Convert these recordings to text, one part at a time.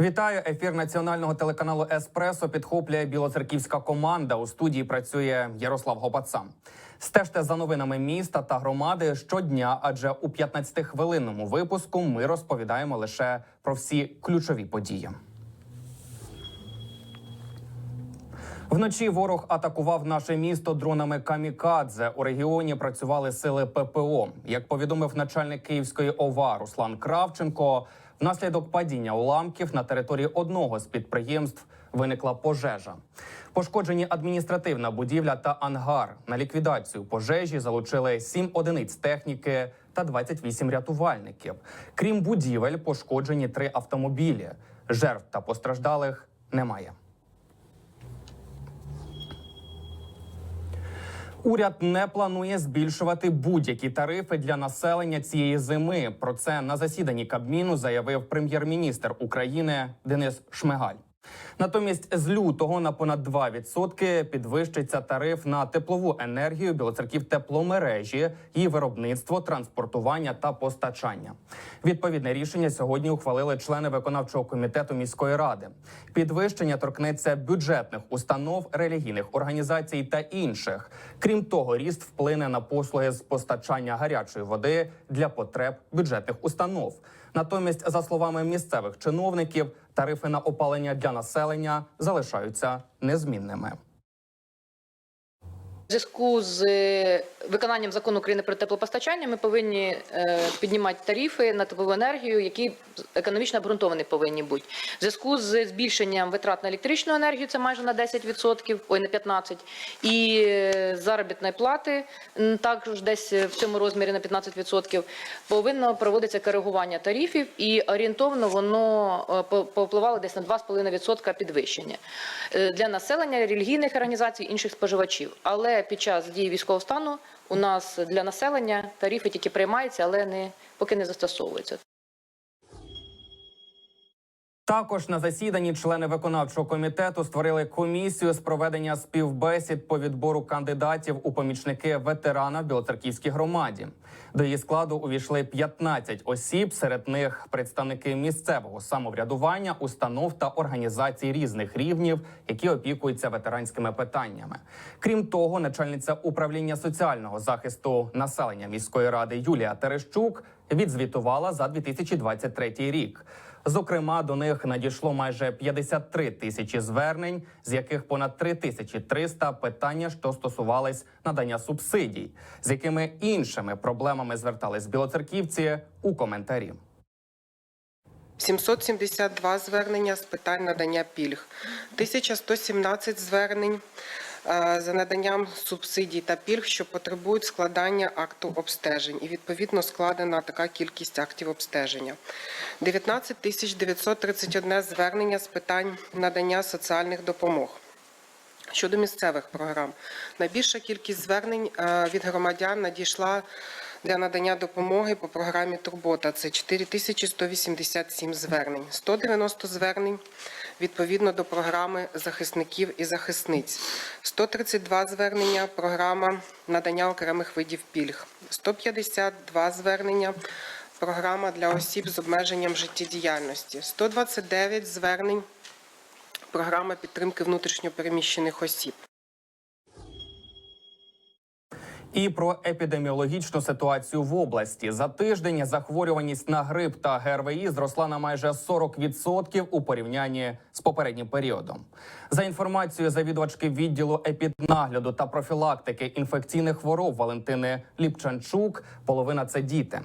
Вітаю! Ефір національного телеканалу Еспресо підхоплює білоцерківська команда. У студії працює Ярослав Гопаца. Стежте за новинами міста та громади щодня, адже у 15-хвилинному випуску ми розповідаємо лише про всі ключові події. Вночі ворог атакував наше місто дронами камікадзе. У регіоні працювали сили ППО. Як повідомив начальник Київської ОВА Руслан Кравченко, внаслідок падіння уламків на території одного з підприємств виникла пожежа. Пошкоджені адміністративна будівля та ангар. На ліквідацію пожежі залучили 7 одиниць техніки та 28 рятувальників. Крім будівель, пошкоджені три автомобілі. Жертв та постраждалих немає. Уряд не планує збільшувати будь-які тарифи для населення цієї зими. Про це на засіданні Кабміну заявив прем'єр-міністр України Денис Шмигаль. Натомість з лютого на понад 2% підвищиться тариф на теплову енергію білоцерків тепломережі, її виробництво, транспортування та постачання. Відповідне рішення сьогодні ухвалили члени виконавчого комітету міської ради. Підвищення торкнеться бюджетних установ, релігійних організацій та інших. Крім того, ріст вплине на послуги з постачання гарячої води для потреб бюджетних установ. Натомість, за словами місцевих чиновників, тарифи на опалення для населення залишаються незмінними. Зв'язку з е, виконанням закону України про теплопостачання ми повинні е, піднімати тарифи на теплову енергію, які економічно обґрунтовані повинні бути. В зв'язку з збільшенням витрат на електричну енергію, це майже на 10%, ой, на 15%, і е, заробітної плати також десь в цьому розмірі на 15%, повинно проводитися коригування тарифів, і орієнтовно воно по- повпливало десь на 2,5% підвищення для населення, релігійних організацій, інших споживачів. Але під час дії військового стану у нас для населення тарифи тільки приймаються, але не поки не застосовуються. Також на засіданні члени виконавчого комітету створили комісію з проведення співбесід по відбору кандидатів у помічники ветерана в Білоцерківській громаді. До її складу увійшли 15 осіб, серед них представники місцевого самоврядування, установ та організацій різних рівнів, які опікуються ветеранськими питаннями. Крім того, начальниця управління соціального захисту населення міської ради Юлія Терещук відзвітувала за 2023 рік. Зокрема, до них надійшло майже 53 тисячі звернень, з яких понад 3300 питання, що стосувались надання субсидій, з якими іншими проблемами звертались білоцерківці у коментарі. 772 звернення з питань надання пільг, 1117 звернень за наданням субсидій та пільг, що потребують складання акту обстежень. І відповідно складена така кількість актів обстеження. 19 931 звернення з питань надання соціальних допомог. Щодо місцевих програм, найбільша кількість звернень е, від громадян надійшла для надання допомоги по програмі Турбота. Це 4187 звернень, 190 звернень відповідно до програми захисників і захисниць, 132 звернення програма надання окремих видів пільг, 152 звернення програма для осіб з обмеженням життєдіяльності, 129 звернень програма підтримки внутрішньопереміщених осіб. І про епідеміологічну ситуацію в області за тиждень захворюваність на грип та ГРВІ зросла на майже 40% у порівнянні з попереднім періодом. За інформацією завідувачки відділу епіднагляду та профілактики інфекційних хвороб Валентини Ліпчанчук, половина це діти.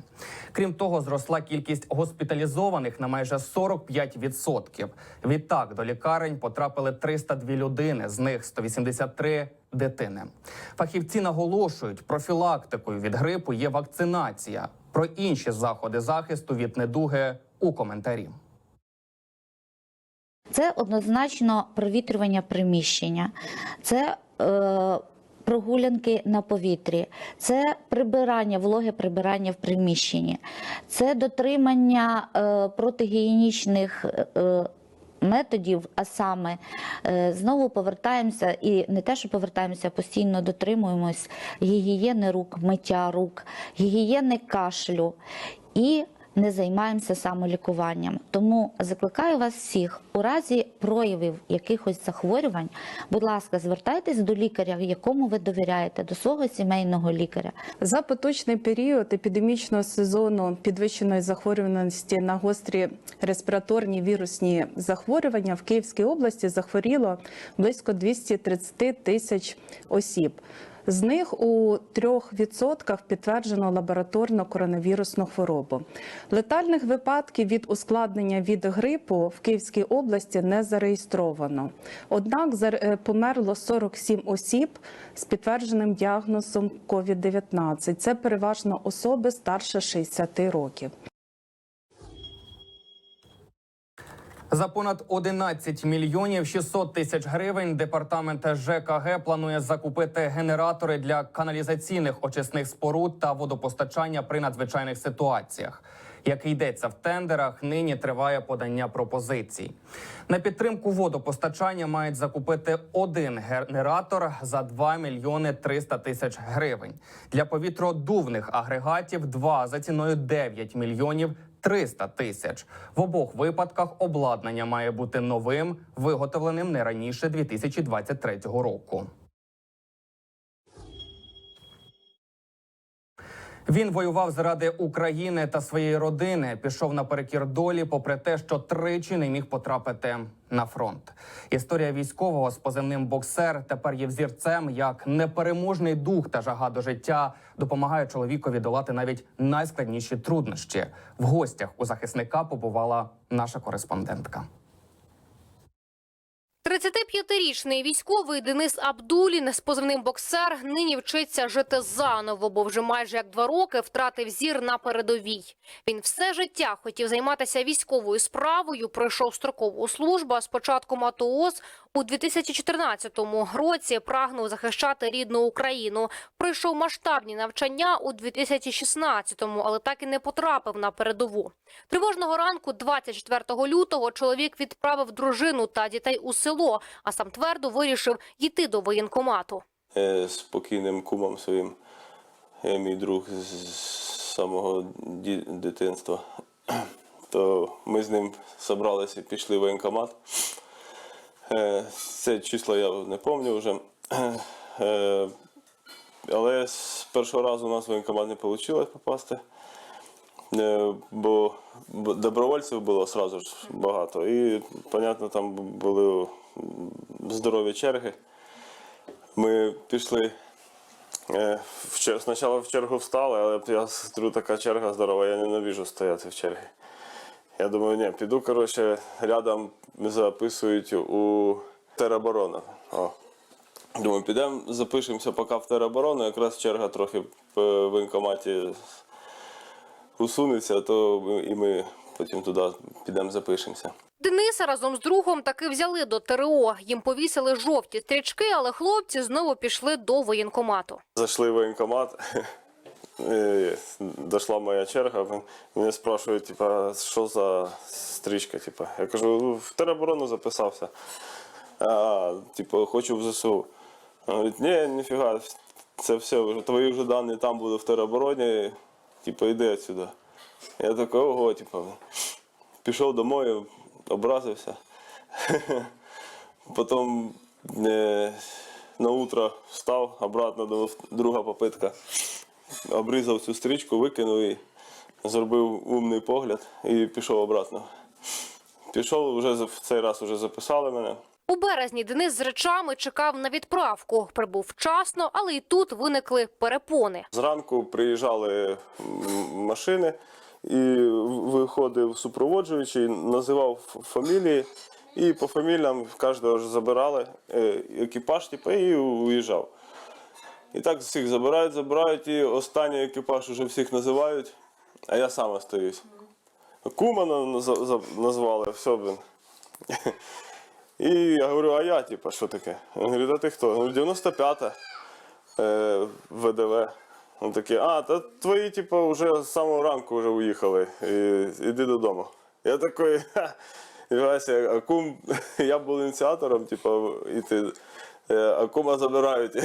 Крім того, зросла кількість госпіталізованих на майже 45%. Відтак до лікарень потрапили 302 людини, з них 183 дитини. Фахівці наголошують, профілактикою від грипу є вакцинація. Про інші заходи захисту від недуги у коментарі. Це однозначно провітрювання приміщення, це е, прогулянки на повітрі, це прибирання, вологе прибирання в приміщенні, це дотримання е, протигігієнічних. Е, Методів, а саме е, знову повертаємося і не те, що повертаємося, постійно дотримуємось гігієни рук, миття рук, гігієни кашлю і не займаємося самолікуванням. Тому закликаю вас всіх у разі проявів якихось захворювань, будь ласка, звертайтесь до лікаря, якому ви довіряєте, до свого сімейного лікаря. За поточний період епідемічного сезону підвищеної захворюваності на гострі респіраторні вірусні захворювання в Київській області захворіло близько 230 тисяч осіб. З них у 3% підтверджено лабораторно коронавірусну хворобу. Летальних випадків від ускладнення від грипу в Київській області не зареєстровано. Однак е, померло 47 осіб з підтвердженим діагнозом COVID-19. Це переважно особи старше 60 років. За понад 11 мільйонів 600 тисяч гривень департамент ЖКГ планує закупити генератори для каналізаційних очисних споруд та водопостачання при надзвичайних ситуаціях. Як йдеться в тендерах, нині триває подання пропозицій. На підтримку водопостачання мають закупити один генератор за 2 мільйони 300 тисяч гривень. Для повітродувних агрегатів два за ціною 9 мільйонів 300 тисяч. В обох випадках обладнання має бути новим, виготовленим не раніше 2023 року. Він воював заради України та своєї родини. Пішов наперекір долі, попри те, що тричі не міг потрапити на фронт. Історія військового з позивним боксер тепер є взірцем, як непереможний дух та жага до життя допомагає чоловікові долати навіть найскладніші труднощі. В гостях у захисника побувала наша кореспондентка. 35-річний військовий Денис Абдулін з позивним боксер нині вчиться жити заново, бо вже майже як два роки втратив зір на передовій. Він все життя хотів займатися військовою справою, пройшов строкову службу, а Спочатку АТОС у 2014 році прагнув захищати рідну Україну. Пройшов масштабні навчання у 2016-му, але так і не потрапив на передову. Тривожного ранку, 24 лютого, чоловік відправив дружину та дітей у село, а сам твердо вирішив йти до воєнкомату. е, з покійним кумом своїм, е, мій друг з самого дитинства. То ми з ним зібралися пішли в воєнкомат. Е, Це число я не пам'ятаю вже. Е, Але з першого разу у нас в воєнкомат не вийшло попасти. Е, Бо добровольців було одразу ж багато. І, понятно, там були здорові черги. Ми пішли. Спочатку в чергу встали, але я така черга здорова, я ненавижу стояти в черзі. Я думаю, ні, піду, коротше, рядом записують у тероборону. О. Думаю, підемо, запишемося поки в тероборону, якраз черга трохи в воєнкоматі усунеться, то і ми потім туди підемо запишемося. Дениса разом з другом таки взяли до ТРО. Їм повісили жовті стрічки, але хлопці знову пішли до воєнкомату. Зайшли в воєнкомат, е, дійшла моя черга. Мене спрашують, типа, що за стрічка? Типа. Я кажу, «Ну, в тероборону записався. А, типу, хочу в ЗСУ. Говорить, ні, ніфіга, це все, твої вже дані там будуть в теробороні, типу, йди отсюди. Я такий, ого, типу, пішов домой, образився. Потім е, на утро встав, обратно до друга попитка. Обрізав цю стрічку, викинув і зробив умний погляд і пішов обратно. Пішов, вже в цей раз вже записали мене. У березні Денис з речами чекав на відправку. Прибув вчасно, але і тут виникли перепони. Зранку приїжджали машини, і виходив супроводжуючий, називав фамілії, і по фаміліям кожного ж забирали е, екіпаж, типу, і уїжджав. І так всіх забирають, забирають, і останній екіпаж вже всіх називають, а я сам остаюсь. За- назвали, все, блин. І я говорю, а я, типу, що таке? Він говорить, а ти хто? Говорю, 95-та е, ВДВ. Він такий, а, та твої, типу, вже з самого ранку вже уїхали. І, іди додому. Я такий, ха. А кум, я був ініціатором, типу, іти Е, А кума забирають.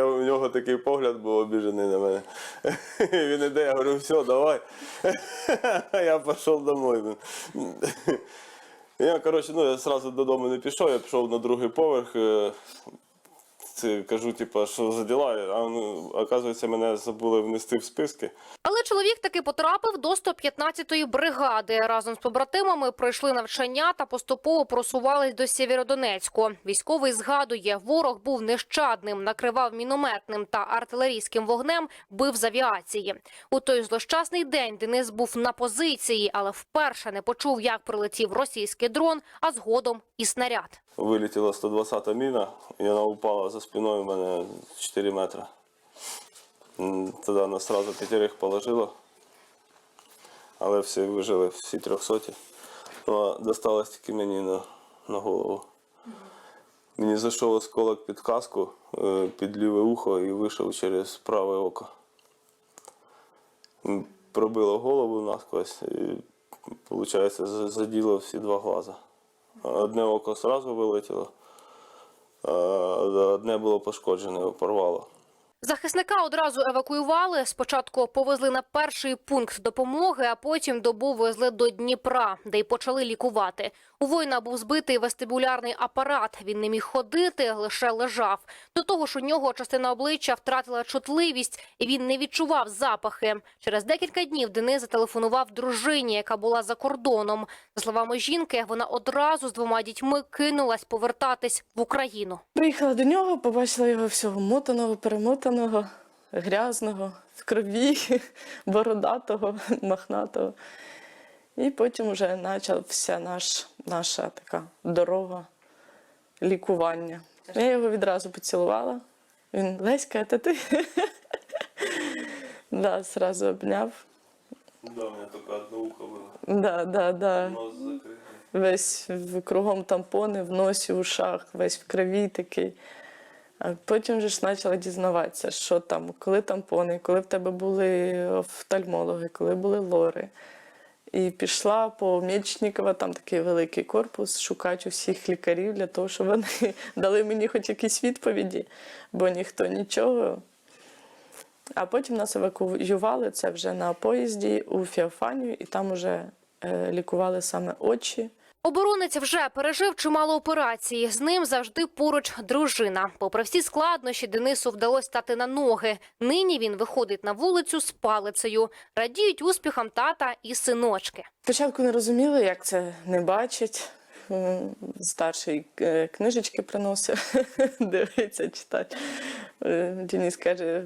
У нього такий погляд був обіжений на мене. Він іде, я говорю, все, давай. Я пішов домой. Я, коротше, ну, я одразу додому не пішов, я пішов на другий поверх. Кажу, типу, що за діла? А ну, оказується, мене забули внести в списки. Але чоловік таки потрапив до 115-ї бригади. Разом з побратимами пройшли навчання та поступово просувались до Сєвєродонецьку. Військовий згадує, ворог був нещадним, накривав мінометним та артилерійським вогнем, бив з авіації. У той злощасний день Денис був на позиції, але вперше не почув, як прилетів російський дрон, а згодом і снаряд. Вилетіла 120-та міна, і вона упала за спиною в мене 4 метри. Тоді вона одразу п'ятерих положила, але всі вижили, всі трьохсоті. Ну, досталось тільки мені на, на голову. Мені зайшов осколок під каску, е, під ліве ухо і вийшов через праве око. Пробило голову насквозь і, виходить, заділо всі два глаза. Одне око одразу вилетіло, одне було пошкоджене, порвало. Захисника одразу евакуювали. Спочатку повезли на перший пункт допомоги, а потім добу везли до Дніпра, де й почали лікувати. У воїна був збитий вестибулярний апарат. Він не міг ходити, лише лежав. До того ж, у нього частина обличчя втратила чутливість, і він не відчував запахи. Через декілька днів Денис зателефонував дружині, яка була за кордоном. За словами жінки, вона одразу з двома дітьми кинулась повертатись в Україну. Приїхала до нього, побачила його всього мотаного, перемотаного, грязного, в крові, бородатого, мохнатого. І потім вже почався наш, наша така дорога лікування. Я його відразу поцілувала. Він Леська, це ти? Да, зразу обняв. Да, у мене тільки одне ухо було, Да, да, да. нос закритий. Весь кругом тампони, в носі, в ушах, весь в крові такий. Потім вже ж почала дізнаватися, що там, коли тампони, коли в тебе були офтальмологи, коли були лори. І пішла по Мечникова, там такий великий корпус, шукати усіх лікарів для того, щоб вони дали мені хоч якісь відповіді, бо ніхто нічого. А потім нас евакуювали це вже на поїзді у Феофанію, і там вже е, лікували саме очі. Оборонець вже пережив чимало операцій. З ним завжди поруч дружина. Попри всі складнощі, Денису вдалося стати на ноги. Нині він виходить на вулицю з палицею. Радіють успіхам тата і синочки. Спочатку не розуміли, як це не бачить. Старший е, книжечки приносив, дивиться, читати. Е, Денис каже,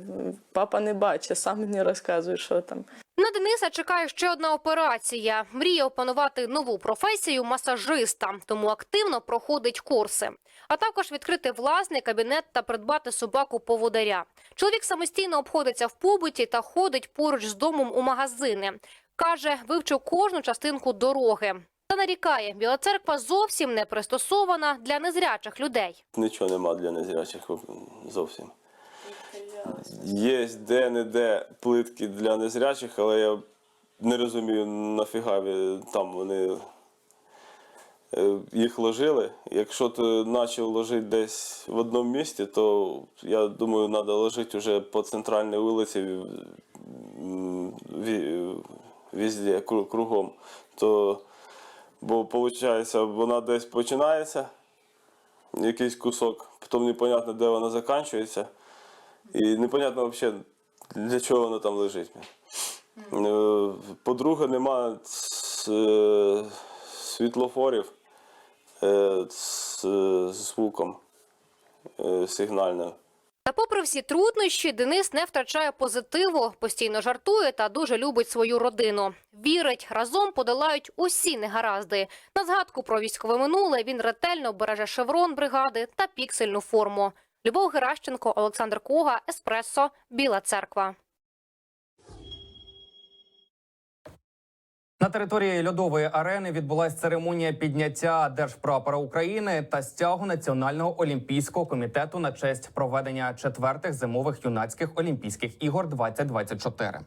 папа не бачить, сам мені розказує, що там. На Дениса чекає ще одна операція. Мріє опанувати нову професію масажиста, тому активно проходить курси. А також відкрити власний кабінет та придбати собаку поводаря. Чоловік самостійно обходиться в побуті та ходить поруч з домом у магазини. Каже, вивчив кожну частинку дороги. Та нарікає, Біла церква зовсім не пристосована для незрячих людей. Нічого нема для незрячих зовсім. Є де-не-де плитки для незрячих, але я не розумію, нафіга там вони е, їх ложили. Якщо ти почав ложити десь в одному місці, то я думаю, треба ложити вже по центральній вулиці везде, кругом. То, бо виходить, вона десь починається, якийсь кусок, потім непонятно, де вона закінчується. І непонятно взагалі, для чого вона там лежить. Е, По-друге, нема е, світлофорів е, з звуком сигнальним. Та попри всі труднощі, Денис не втрачає позитиву, постійно жартує та дуже любить свою родину. Вірить, разом подолають усі негаразди. На згадку про військове минуле він ретельно береже шеврон бригади та піксельну форму. Любов Геращенко, Олександр Кога, Еспресо, Біла Церква. На території льодової арени відбулася церемонія підняття держпрапора України та стягу Національного олімпійського комітету на честь проведення четвертих зимових юнацьких олімпійських ігор 2024.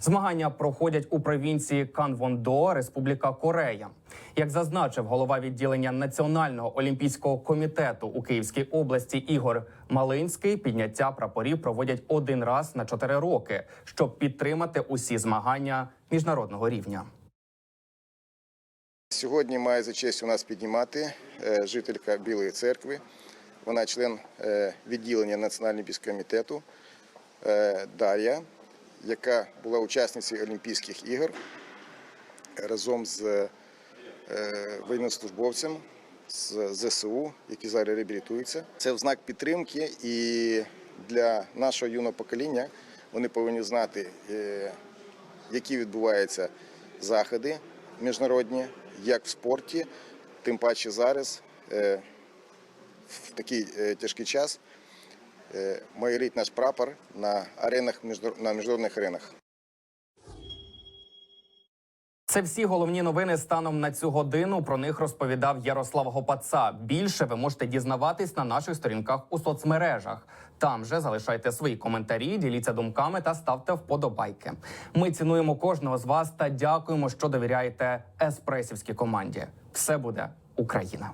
Змагання проходять у провінції Канвондо, Республіка Корея. Як зазначив голова відділення Національного олімпійського комітету у Київській області Ігор Малинський, підняття прапорів проводять один раз на чотири роки, щоб підтримати усі змагання міжнародного рівня. Сьогодні має за честь у нас піднімати е, жителька Білої церкви. Вона член е, відділення Національного комітету е, Дар'я, яка була учасницею Олімпійських ігор разом з воєннослужбовцем з ЗСУ, які зараз реабілітуються. Це в знак підтримки і для нашого юного покоління вони повинні знати, які відбуваються заходи міжнародні, як в спорті, тим паче зараз, е, в такий е, тяжкий час, е, майорить наш прапор на аренах на міжнародних аренах. Це всі головні новини станом на цю годину. Про них розповідав Ярослав Гопаца. Більше ви можете дізнаватись на наших сторінках у соцмережах. Там же залишайте свої коментарі, діліться думками та ставте вподобайки. Ми цінуємо кожного з вас та дякуємо, що довіряєте еспресівській команді. Все буде Україна.